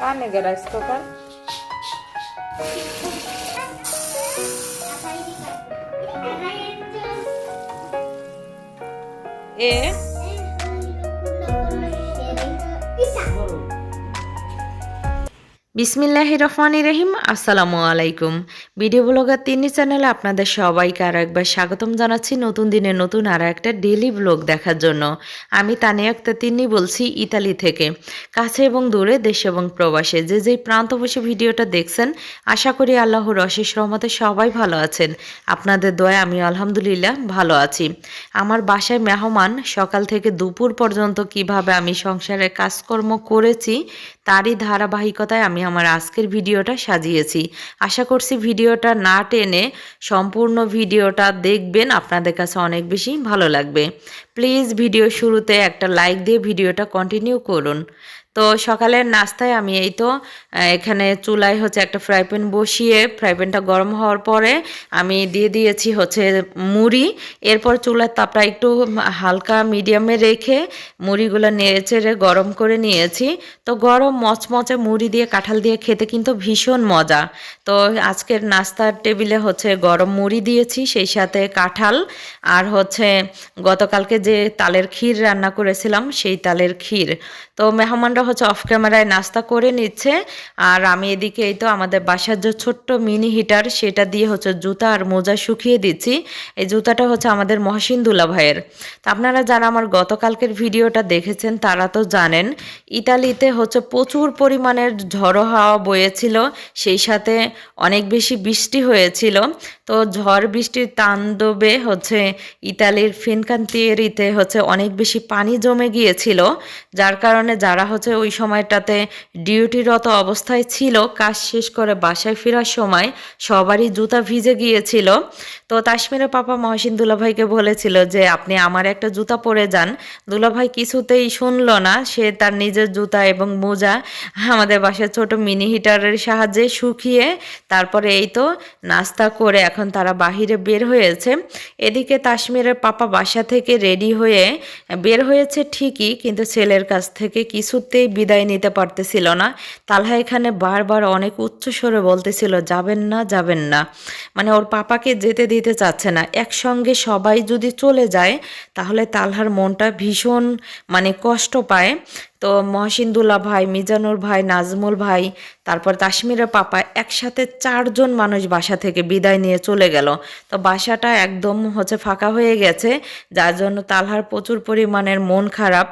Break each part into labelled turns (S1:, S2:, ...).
S1: কানে গে rice cooker এ বিসমিল্লাহ রহমান রহিম, আসসালামু আলাইকুম। ভিডিও ব্লগার তিনি চ্যানেলে আপনাদের সবাইকে আরও একবার স্বাগতম জানাচ্ছি নতুন দিনে নতুন আরও একটা ডেলি ব্লগ দেখার জন্য। আমি তানে একটা তিনি বলছি ইতালি থেকে। কাছে এবং দূরে, দেশ এবং প্রবাসে। যে যেই প্রান্ত বসে ভিডিওটা দেখছেন, আশা করি আল্লাহর অশেষ রহমতে সবাই ভালো আছেন। আপনাদের দয়া আমি আলহামদুলিল্লাহ ভালো আছি। আমার বাসায় মেহমান, সকাল থেকে দুপুর পর্যন্ত কীভাবে আমি সংসারের কাজকর্ম করেছি তারই ধারাবাহিকতায় আমি আমার আজকের ভিডিওটা সাজিয়েছি। আশা করছি ভিডিওটা না টেনে সম্পূর্ণ ভিডিওটা দেখবেন, আপনাদের কাছে অনেক বেশি ভালো লাগবে। প্লিজ ভিডিও শুরুতে একটা লাইক দিয়ে ভিডিওটা কন্টিনিউ করুন। তো সকালের নাস্তায় আমি এই তো এখানে চুলায় হচ্ছে একটা ফ্রাই প্যান বসিয়ে ফ্রাই প্যানটা গরম হওয়ার পরে আমি দিয়ে দিয়েছি হচ্ছে মুড়ি। এরপর চুলার তাপটা একটু হালকা মিডিয়ামে রেখে মুড়িগুলো নেড়ে চেড়ে গরম করে নিয়েছি। তো গরম মচমচে মুড়ি দিয়ে, কাঁঠাল দিয়ে খেতে কিন্তু ভীষণ মজা। তো আজকের নাস্তার টেবিলে হচ্ছে গরম মুড়ি দিয়েছি, সেই সাথে কাঁঠাল আর হচ্ছে গতকালকে যে তালের ক্ষীর রান্না করেছিলাম, সেই তালের ক্ষীর। তো মেহমানরা হচ্ছে অফ ক্যামেরায় নাস্তা করে নিচ্ছে। আর আমি এদিকে এই তো আমাদের বাসার যে ছোট্ট মিনি হিটার সেটা দিয়ে হচ্ছে জুতা আর মোজা শুকিয়ে দিচ্ছি। এই জুতাটা হচ্ছে আমাদের মহসিন দুলা ভাইয়ের। তো আপনারা যারা আমার গতকালকের ভিডিওটা দেখেছেন, তারা তো জানেন, ইতালিতে হচ্ছে প্রচুর পরিমাণের ঝড়ো হাওয়া বয়েছিল, সেই সাথে অনেক বেশি বৃষ্টি হয়েছিল। তো ঝড় বৃষ্টির তাণ্ডবে হচ্ছে ইতালির ফিনকান্তিয়েরিতে হচ্ছে অনেক বেশি পানি জমে গিয়েছিল, যার কারণে যারা হচ্ছে ওই সময়টাতে ডিউটিরত অবস্থায় ছিল, কাজ শেষ করে বাসায় ফেরার সময় সবারই জুতা ভিজে গিয়েছিল। তো তাশ্মীরের পাপা মহসিন দুলাভাইকে বলেছিল যে, আপনি আমার একটা জুতা পরে যান। দুলাভাই কিছুতেই শুনলো না, সে তার নিজের জুতা এবং মোজা আমাদের বাসায় ছোট মিনি হিটারের সাহায্যে শুকিয়ে তারপরে এই তো নাস্তা করে এখন তারা বাহিরে বের হয়েছে। এদিকে তাশ্মীরের পাপা বাসা থেকে রেডি হয়ে, বের হয়েছে ঠিকই, কিন্তু ছেলের কাছ থেকে কিছুতেই বিদায় নিতে পারতেছিল না। তালহা এখানে বারবার অনেক উচ্চ স্বরে বলতেছিল, যাবেন না যাবেন না। মানে ওর পাপাকে যেতে দিতে চাচ্ছে না। একসঙ্গে সবাই যদি চলে যায়, তাহলে তালহার মনটা ভীষণ মানে কষ্ট পায়। তো মহসিন্দুল্লাহ ভাই, মিজানুর ভাই, নাজমুল ভাই, তারপর কাশ্মীরের পাপা একসাথে চারজন মানুষ বাসা থেকে বিদায় নিয়ে চলে গেল। তো বাসাটা একদম হচ্ছে ফাঁকা হয়ে গেছে, যার জন্য তালহার প্রচুর পরিমাণের মন খারাপ।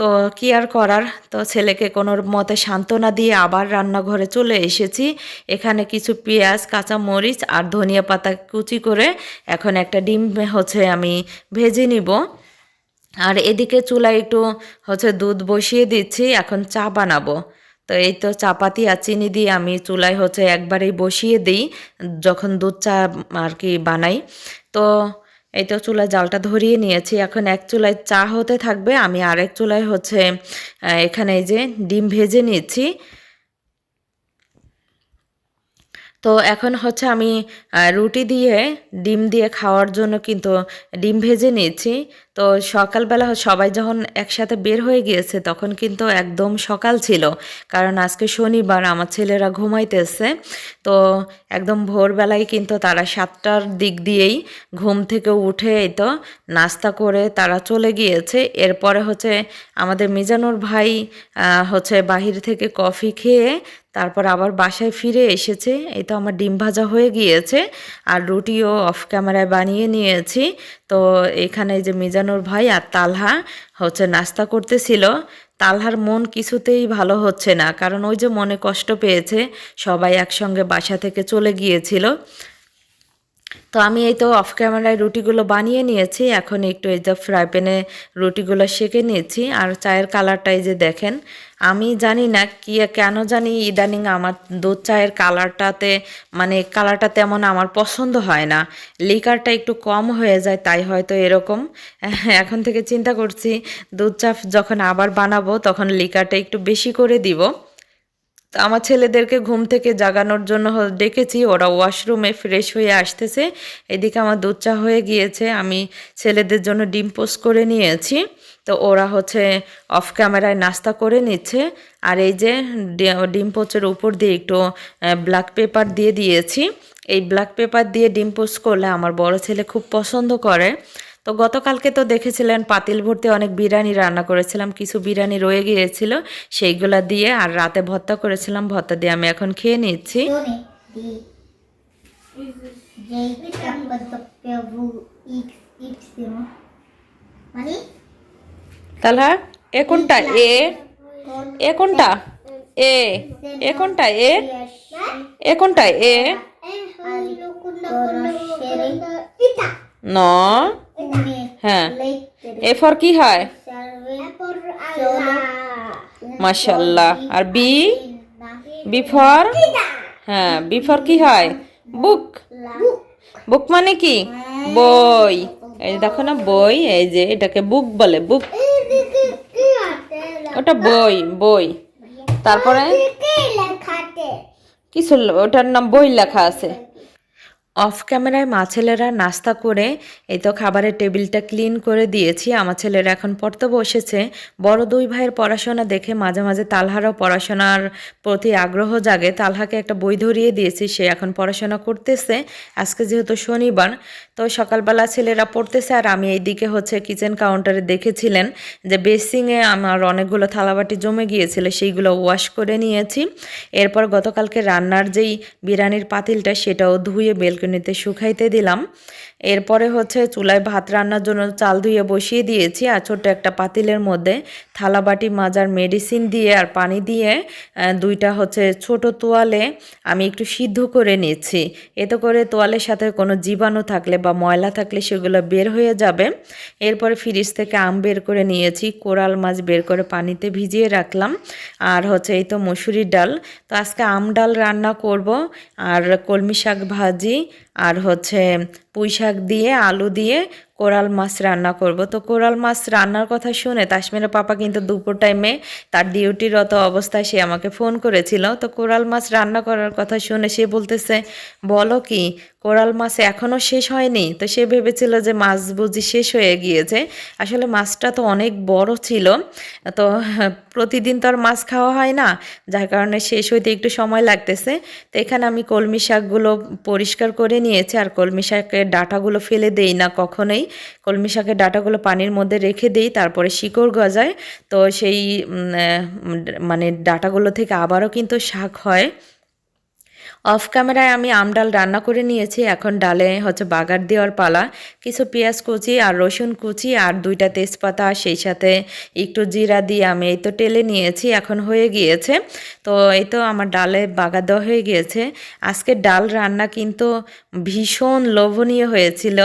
S1: তো কি আর করার? তো ছেলেকে কোনো মতে সান্ত্বনা দিয়ে আবার রান্নাঘরে চলে এসেছি। এখানে কিছু পেঁয়াজ কাঁচা মরিচ আর ধনিয়া পাতা কুচি করে এখন একটা ডিম হচ্ছে আমি ভেজে নিব। আর এদিকে চুলায় একটু হচ্ছে দুধ বসিয়ে দিচ্ছি, এখন চা বানাবো। তো এই তো চাপাতি আর চিনি দিয়ে আমি চুলায় হচ্ছে একবারেই বসিয়ে দিই, যখন দুধ চা আর কি বানাই। তো এই তো চুলায় জালটা ধরিয়ে নিয়েছি। এখন এক চুলায় চা হতে থাকবে। আমি আরেক চুলায় হচ্ছে এখানে এই যে ডিম ভেজে নিচ্ছি। তো এখন হচ্ছে আমি রুটি দিয়ে, ডিম দিয়ে খাওয়ার জন্য কিন্তু ডিম ভেজে নিয়েছি। তো সকালবেলা সবাই যখন একসাথে বের হয়ে গিয়েছে তখন কিন্তু একদম সকাল ছিল। কারণ আজকে শনিবার, আমার ছেলেরা ঘুমাইতেছে। তো একদম ভোরবেলায় কিন্তু তারা সাতটার দিক দিয়েই ঘুম থেকে উঠে এই তো নাস্তা করে তারা চলে গিয়েছে। এরপরে হচ্ছে আমাদের মিজানুর ভাই হচ্ছে বাহির থেকে কফি খেয়ে তারপর আবার বাসায় ফিরে এসেছে। এই তো আমার ডিম ভাজা হয়ে গিয়েছে আর রুটিও অফ ক্যামেরায় বানিয়ে নিয়েছি। তো এখানে যে মিজানুর ভাই আর তালহা হচ্ছে নাস্তা করতেছিল। তালহার মন কিছুতেই ভালো হচ্ছে না, কারণ ওই যে মনে কষ্ট পেয়েছে, সবাই একসঙ্গে বাসা থেকে চলে গিয়েছিল। তো আমি এই তো অফ ক্যামেরায় রুটিগুলো বানিয়ে নিয়েছি। এখন একটু এই যে ফ্রাই প্যানে রুটিগুলো সেঁকে নিয়েছি। আর চায়ের কালারটা এই যে দেখেন, আমি জানি না কি কেন জানি ইদানিং আমার দুধ চায়ের কালারটাতে মানে কালারটা তেমন আমার পছন্দ হয় না। লিকারটা একটু কম হয়ে যায়, তাই হয়তো এরকম। এখন থেকে চিন্তা করছি, দুধ চা যখন আবার বানাবো, তখন লিকারটা একটু বেশি করে দিব। আমার ছেলেদেরকে ঘুম থেকে জাগানোর জন্য ডেকেছি, ওরা ওয়াশরুমে ফ্রেশ হয়ে আসতেছে। এদিকে আমার দুধ চা হয়ে গিয়েছে, আমি ছেলেদের জন্য ডিম পোস্ট করে নিয়েছি। তো ওরা হচ্ছে অফ ক্যামেরায় নাস্তা করে নিচ্ছে। আর এই যে ডিম পোচের উপর দিয়ে একটু ব্ল্যাক পেপার দিয়ে দিয়েছি। এই ব্ল্যাক পেপার দিয়ে ডিম পোচ করলে আমার বড় ছেলে খুব পছন্দ করে। তো গতকালকে তো দেখেছিলেন পাতিল ভর্তি অনেক বিরিয়ানি রান্না করেছিলাম কিছু বিরিয়ানি রয়ে গিয়েছিল সেইগুলা দিয়ে আর রাতে ভর্তা করেছিলাম ভর্তা দিয়ে আমি এখন খেয়ে নিচ্ছি।
S2: মানে?
S1: তাহলে এ কোনটা? এ এ কোনটা? এ এ কোনটা? এ এ কোনটা? এ। ন। হ্যাঁ। এ ফর কি হয়? মাশাল্লাহ। আর বি? B for? হ্যাঁ বি ফর কি হয়? বুক। বুক মানে কি? বই। এই দেখো না, বই, এই যে এটাকে বুক বলে, বুক। ওটা বই বই। তারপরে? কিছু ওটার নাম বই লেখা আছে। অফ ক্যামেরায় মা ছেলেরা নাস্তা করে, এই তো খাবারের টেবিলটা ক্লিন করে দিয়েছি। আমার ছেলেরা এখন পড়তে বসেছে। বড় দুই ভাইয়ের পড়াশোনা দেখে মাঝে মাঝে তালহারও পড়াশোনার প্রতি আগ্রহ জাগে। তালহাকে একটা বই ধরিয়ে দিয়েছি, সে এখন পড়াশোনা করতেছে। আজকে যেহেতু শনিবার, তো সকালবেলা ছেলেরা পড়তেছে আর আমি এইদিকে হচ্ছে কিচেন কাউন্টারে দেখেছিলেন যে বেসিংয়ে আমার অনেকগুলো থালাবাটি জমে গিয়েছিল, সেইগুলো ওয়াশ করে নিয়েছি। এরপর গতকালকে রান্নার যেই বিরিয়ানির পাতিলটা, সেটাও ধুয়ে বেলকনিতে শুকাইতে দিলাম। এরপরে হচ্ছে চুলায় ভাত রান্নার জন্য চাল ধুয়ে বসিয়ে দিয়েছি আর ছোট্ট একটা পাতিলের মধ্যে থালাবাটি মাজার, মেডিসিন দিয়ে আর পানি দিয়ে দুইটা হচ্ছে ছোট তোয়ালে আমি একটু সিদ্ধ করে নিচ্ছি। এতে করে তোয়ালের সাথে কোনো জীবাণু থাকলে বা ময়লা থাকলে সেগুলো বের হয়ে যাবে। এরপরে ফ্রিজ থেকে আম বের করে নিয়েছি, কোরাল মাছ বের করে পানিতে ভিজিয়ে রাখলাম। আর হচ্ছে এই তো মসুরির ডাল। তো আজকে আম ডাল রান্না করব। আর কলমি শাক ভাজি আর হচ্ছে পুঁই শাক দিয়ে, আলু দিয়ে কোরাল মাছ রান্না করব। তো কোরাল মাছ রান্নার কথা শুনে তাসমিরের পাপা কিন্তু দুপুর টাইমে তার ডিউটিরত অবস্থায় সে আমাকে ফোন করেছিল। তো কোরাল মাছ রান্না করার কথা শুনে সে বলতেছে, বলো কি কোরাল মাছ এখনও শেষ হয়নি। তো সে ভেবেছিল যে মাছ বুঝি শেষ হয়ে গিয়েছে। আসলে মাছটা তো অনেক বড় ছিল। তো প্রতিদিন তো আর মাছ খাওয়া হয় না। যার কারণে শেষ হইতে একটু সময় লাগতেছে। তো এখানে আমি কলমি শাকগুলো পরিষ্কার করে নিয়েছি। আর কলমি শাকের ডাঁটাগুলো ফেলে দেই না কখনোই। কলমি শাকের ডাঁটাগুলো পানির মধ্যে রেখে দেই, তারপরে শিকড় গজায়। তো সেই মানে ডাঁটাগুলো থেকে আবারও কিন্তু শাক হয়। অফ ক্যামেরায় আমি আম ডাল রান্না করে নিয়েছি। এখন ডালে হচ্ছে বাগার দেওয়ার পালা, কিছু পেঁয়াজ কুচি আর রসুন কুচি আর দুইটা তেজপাতা, সেই সাথে একটু জিরা দিয়ে আমি এই তো টেলে নিয়েছি, এখন হয়ে গিয়েছে। তো এই তো আমার ডালে বাগার দেওয়া হয়ে গিয়েছে। আজকের ডাল রান্না কিন্তু ভীষণ লোভনীয় হয়েছিল।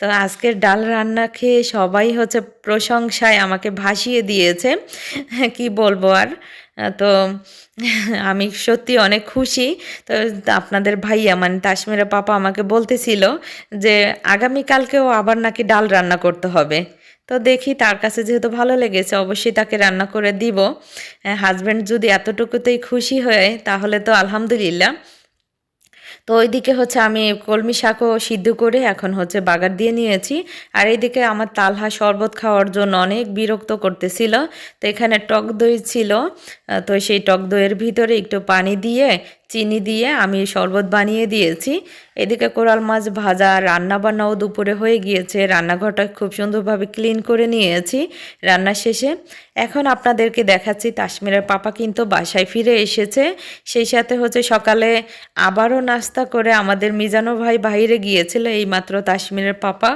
S1: তো আজকের ডাল রান্না খেয়ে সবাই হচ্ছে প্রশংসায় আমাকে ভাসিয়ে দিয়েছে। কি বলব আর? তো আমি সত্যি অনেক খুশি। তো আপনাদের ভাইয়া মানে তাসমিরা পাপা আমাকে বলতেছিল যে আগামীকালকেও আবার নাকি ডাল রান্না করতে হবে। তো দেখি তার কাছে যেহেতু ভালো লেগেছে, অবশ্যই তাকে রান্না করে দিব। হাজব্যান্ড যদি এতটুকুতেই খুশি হয়, তাহলে তো আলহামদুলিল্লাহ। তো ওইদিকে হচ্ছে আমি কলমি শাকও সিদ্ধ করে এখন হচ্ছে বাগার দিয়ে নিয়েছি। আর এইদিকে আমার তালহা শরবত খাওয়ার জন্য অনেক বিরক্ত করতেছিল। তো এখানে টক দই ছিল। তো সেই টক দইয়ের ভিতরে একটু পানি দিয়ে চিনি দিয়ে আমি শরবত বানিয়ে দিয়েছি। এদিকে কোরাল মাছ ভাজা রান্না বান্নাও দুপুরে হয়ে গিয়েছে। রান্নাঘরটা খুব সুন্দরভাবে ক্লিন করে নিয়েছি রান্না শেষে। এখন আপনাদেরকে দেখাচ্ছি তাসমিরের পাপা কিন্তু বাসায় ফিরে এসেছে। সেই সাথে হচ্ছে সকালে আবারও নাস্তা করে আমাদের মিজানো ভাই বাইরে গিয়েছিল, এইমাত্র তাসমিরের পাপা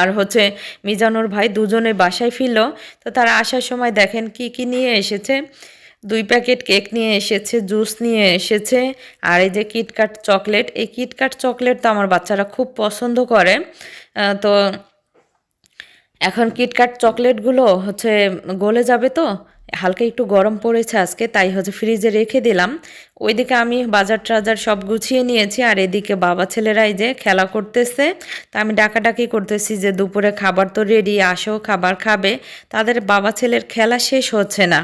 S1: আর হচ্ছে মিজানুর ভাই দুজনে বাসায় ফিরল। তো তারা আসার সময় দেখেন কি কি নিয়ে এসেছে। দুই প্যাকেট কেক নিয়ে এসেছে, জুস নিয়ে এসেছে, আর এই যে কিটকাট চকলেট, এই কিটকাট চকলেট তো আমার বাচ্চারা খুব পছন্দ করে। তো এখন কিটকাট চকলেটগুলো হচ্ছে গলে যাবে তো, হালকা একটু গরম পড়েছে আজকে, তাই হচ্ছে ফ্রিজে রেখে দিলাম। ওইদিকে আমি বাজার টাজার সব গুছিয়ে নিয়েছি, আর এদিকে বাবা ছেলেরাই যে খেলা করতেছে। তা আমি ডাকাডাকি করতেছি যে দুপুরে খাবার তো রেডি আসো, খাবার খাবে। তাদের বাবা ছেলের খেলা শেষ হচ্ছে না।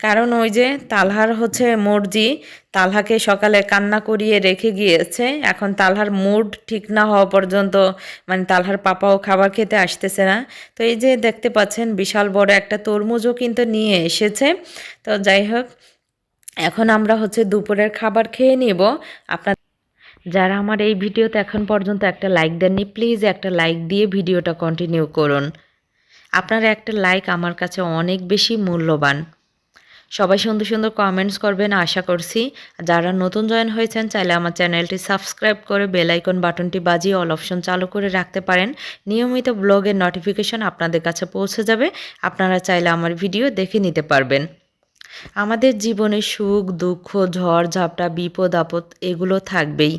S1: কারণ ওই যে তালহার হচ্ছে মর্জি, তালহাকে সকালে কান্না করিয়ে রেখে গিয়েছে। এখন তালহার মুড ঠিক না হওয়া পর্যন্ত মানে তালহার পাপাও খাবার খেতে আসতেছে না। তো এই যে দেখতে পাচ্ছেন, বিশাল বড় একটা তরমুজও কিন্তু নিয়ে এসেছে। তো যাই হোক, এখন আমরা হচ্ছে দুপুরের খাবার খেয়ে নিব। আপনার যারা আমার এই ভিডিওতে এখন পর্যন্ত একটা লাইক দেননি প্লিজ একটা লাইক দিয়ে ভিডিওটা কন্টিনিউ করুন। আপনার একটা লাইক আমার কাছে অনেক বেশি মূল্যবান। সবাই সুন্দর সুন্দর কমেন্টস করবেন, আশা করছি। যারা নতুন জয়েন হয়েছেন, চাইলে আমার চ্যানেলটি সাবস্ক্রাইব করে বেল আইকন বাটনটি বাজিয়ে অল অপশন চালু করে রাখতে পারেন। নিয়মিত ব্লগের নোটিফিকেশন আপনাদের কাছে পৌঁছে যাবে। আপনারা চাইলে আমার ভিডিও দেখে নিতে পারবেন। আমাদের জীবনে সুখ, দুঃখ, ঝড়, ঝাপটা, বিপদ, আপদ, এগুলো থাকবেই।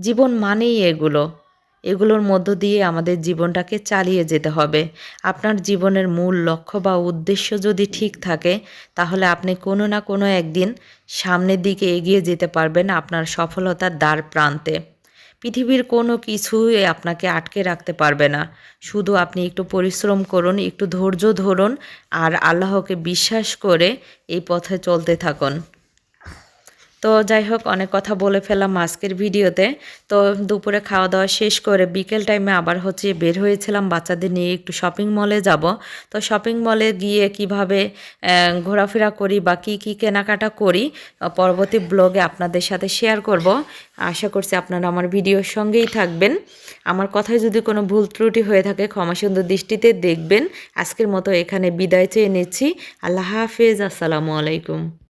S1: জীবন মানেই এগুলো। এগুলোর মধ্য দিয়ে আমাদের জীবনটাকে চালিয়ে যেতে হবে। আপনার জীবনের মূল লক্ষ্য বা উদ্দেশ্য যদি ঠিক থাকে, তাহলে আপনি কোনো না কোনো একদিন সামনের দিকে এগিয়ে যেতে পারবেন আপনার সফলতার দ্বার প্রান্তে। পৃথিবীর কোনো কিছুই আপনাকে আটকে রাখতে পারবে না। শুধু আপনি একটু পরিশ্রম করুন, একটু ধৈর্য ধরুন আর আল্লাহকে বিশ্বাস করে এই পথে চলতে থাকুন। তো যাই হোক, অনেক কথা বলে ফেলাম আজকের ভিডিওতে। তো দুপুরে খাওয়া দাওয়া শেষ করে বিকেল টাইমে আবার হচ্ছে বের হয়েছিলাম বাচ্চাদের নিয়ে একটু শপিং মলে যাব। তো শপিং মলে গিয়ে কীভাবে ঘোরাফেরা করি বা কী কী কেনাকাটা করি পরবর্তী ব্লগে আপনাদের সাথে শেয়ার করব। আশা করছি আপনারা আমার ভিডিওর সঙ্গেই থাকবেন। আমার কথায় যদি কোনো ভুল ত্রুটি হয়ে থাকে, ক্ষমা সুন্দর দৃষ্টিতে দেখবেন। আজকের মতো এখানে বিদায় চেয়ে নিচ্ছি। আল্লাহ হাফেজ, আসসালামু আলাইকুম।